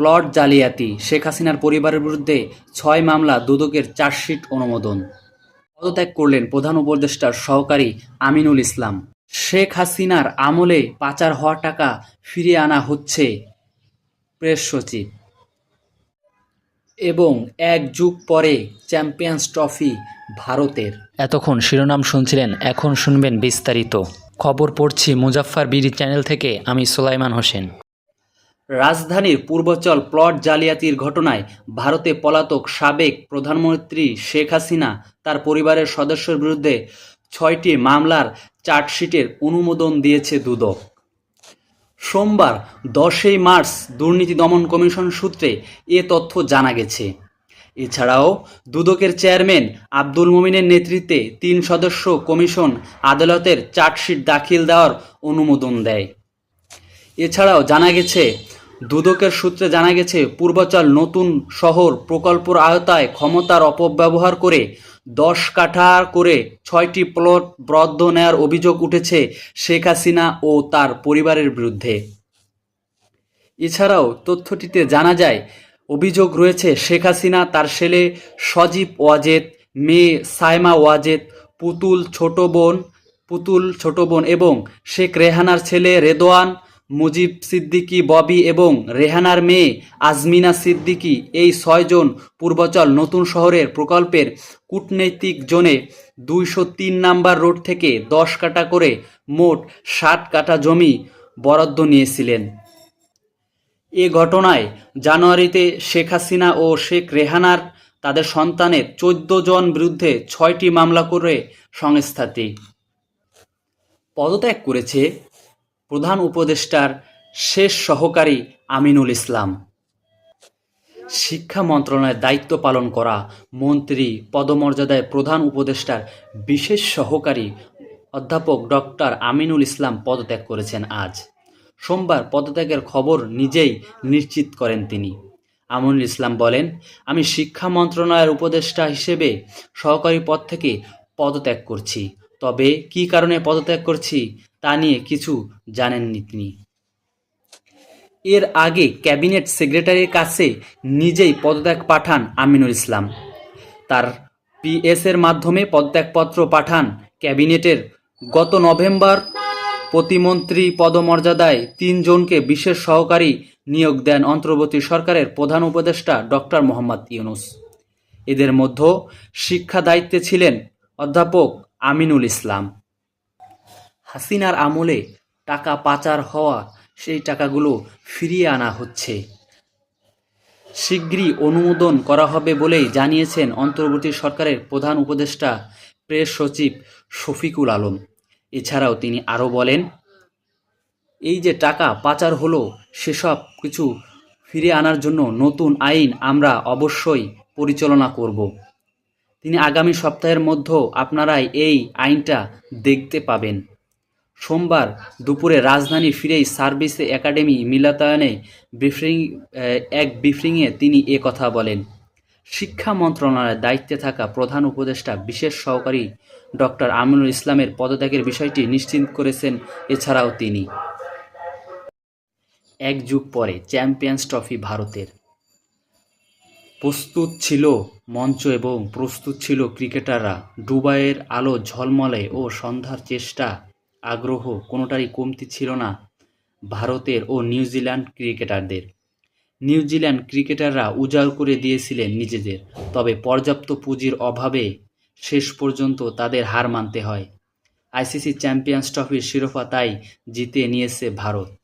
Plot জালিয়াতি, শেখ হাসিনার পরিবারের বিরুদ্ধে ছয় মামলা, দুদকের চার্জশিট অনুমোদন। পদত্যাগ করলেন প্রধান উপদেষ্টার সহকারী আমিনুল ইসলাম। শেখ হাসিনার আমলে পাচার হওয়া টাকা ফিরিয়ে আনা হচ্ছে প্রেস সচিব। এবং এক যুগ পরে চ্যাম্পিয়ন্স ট্রফি ভারতের। এতক্ষণ শিরোনাম শুনছিলেন, এখন শুনবেন বিস্তারিত। খবর পড়ছি মুজাফফর বিডি চ্যানেল থেকে, আমি সোলাইমান হোসেন। রাজধানীর পূর্বচল প্লট জালিয়াতির ঘটনায় ভারতে পলাতক সাবেক প্রধানমন্ত্রী শেখ হাসিনা, তার পরিবারের সদস্যের বিরুদ্ধে ছয়টি মামলার চার্জশিটের অনুমোদন দিয়েছে দুদক। সোমবার দশই মার্চ দুর্নীতি দমন কমিশন সূত্রে এ তথ্য জানা গেছে। এছাড়াও দুদকের চেয়ারম্যান আব্দুল মোমিনের নেতৃত্বে তিন সদস্য কমিশন আদালতের চার্জশিট দাখিল দেওয়ার অনুমোদন দেয়। এছাড়াও জানা গেছে দুদকের সূত্রে জানা গেছে, পূর্বাচল নতুন শহর প্রকল্পর আওতায় ক্ষমতার অপব্যবহার করে দশ কাঠা করে ছয়টি প্লট বরাদ্দ নেয়ার অভিযোগ উঠেছে শেখ হাসিনা ও তার পরিবারের বিরুদ্ধে। এছাড়াও তথ্যটিতে জানা যায়, অভিযোগ রয়েছে শেখ হাসিনা, তার ছেলে সজীব ওয়াজেদ, মেয়ে সাইমা ওয়াজেদ, পুতুল ছোট বোন, পুতুল ছোট বোন এবং শেখ রেহানার ছেলে রেদোয়ান মুজিব সিদ্দিকী, ববি এবং রেহানার মেয়ে আজমিনা সিদ্দিকী এই ছয়জন পূর্বাচল নতুন শহরের প্রকল্পের কূটনৈতিক জোনে দুইশো তিন নাম্বার রোড থেকে দশ কাটা করে মোট ষাট কাটা জমি বরাদ্দ নিয়েছিলেন। এ ঘটনায় জানুয়ারিতে শেখ হাসিনা ও শেখ রেহানার, তাদের সন্তানের চোদ্দ জন বিরুদ্ধে ছয়টি মামলা করে সংস্থাটি পদত্যাগ করেছে প্রধান উপদেষ্টার শেষ সহকারী আমিনুল ইসলাম। শিক্ষা মন্ত্রণালয়ের দায়িত্ব পালন করা মন্ত্রী পদমর্যাদায় প্রধান উপদেষ্টার বিশেষ সহকারী অধ্যাপক ডক্টর আমিনুল ইসলাম পদত্যাগ করেছেন আজ। সোমবার পদত্যাগের খবর নিজেই নিশ্চিত করেন তিনি। আমিনুল ইসলাম বলেন, আমি শিক্ষা মন্ত্রণালয়ের উপদেষ্টা হিসেবে সহকারী পদ থেকে পদত্যাগ করছি। তবে কী কারণে পদত্যাগ করছি? তা নিয়ে কিছু জানেননি তিনি। এর আগে ক্যাবিনেট সেক্রেটারির কাছে নিজেই পদত্যাগ পাঠান আমিনুল ইসলাম। তার পিএস এর মাধ্যমে পদত্যাগপত্র পাঠান ক্যাবিনেটের। গত নভেম্বর প্রতিমন্ত্রী পদমর্যাদায় তিনজনকে বিশেষ সহকারী নিয়োগ দেন অন্তর্বর্তী সরকারের প্রধান উপদেষ্টা ডক্টর মোহাম্মদ ইউনুস। এদের মধ্যে শিক্ষা দায়িত্বে ছিলেন অধ্যাপক আমিনুল ইসলাম। হাসিনার আমলে টাকা পাচার হওয়া সেই টাকাগুলো ফিরিয়ে আনা হচ্ছে। শীঘ্রই অনুমোদন করা হবে বলেই জানিয়েছেন অন্তর্বর্তী সরকারের প্রধান উপদেষ্টা প্রেস সচিব শফিকুল আলম। এছাড়াও তিনি আরও বলেন, এই যে টাকা পাচার হলো, সেসব কিছু ফিরে আনার জন্য নতুন আইন আমরা অবশ্যই পরিচালনা করব। তিনি আগামী সপ্তাহের মধ্যেও আপনারাই এই আইনটা দেখতে পাবেন। সোমবার দুপুরে রাজধানী ফিরেই সার্ভিস একাডেমি মিলাতায়নে ব্রিফিং এক ব্রিফিংয়ে তিনি এ কথা বলেন। শিক্ষা মন্ত্রণালয়ের দায়িত্বে থাকা প্রধান উপদেষ্টা, বিশেষ সহকারী ডক্টর আমিনুল ইসলামের পদত্যাগের বিষয়টি নিশ্চিত করেছেন এছাড়াও তিনি। এক যুগ পরে চ্যাম্পিয়ন্স ট্রফি ভারতের। প্রস্তুত ছিল মঞ্চ এবং প্রস্তুত ছিল ক্রিকেটাররা। দুবাইয়ের আলো ঝলমলে ও সন্ধ্যার চেষ্টা আগ্রহ কোনোটারই কমতি ছিল না ভারতের ও নিউজিল্যান্ড ক্রিকেটারদের। নিউজিল্যান্ড ক্রিকেটাররা উজাড় করে দিয়েছিলেন নিজেদের, তবে পর্যাপ্ত পুঁজির অভাবে শেষ পর্যন্ত তাদের হার মানতে হয়। আইসিসি চ্যাম্পিয়ন্স ট্রফির শিরোপা তাই জিতে নিয়েছে ভারত।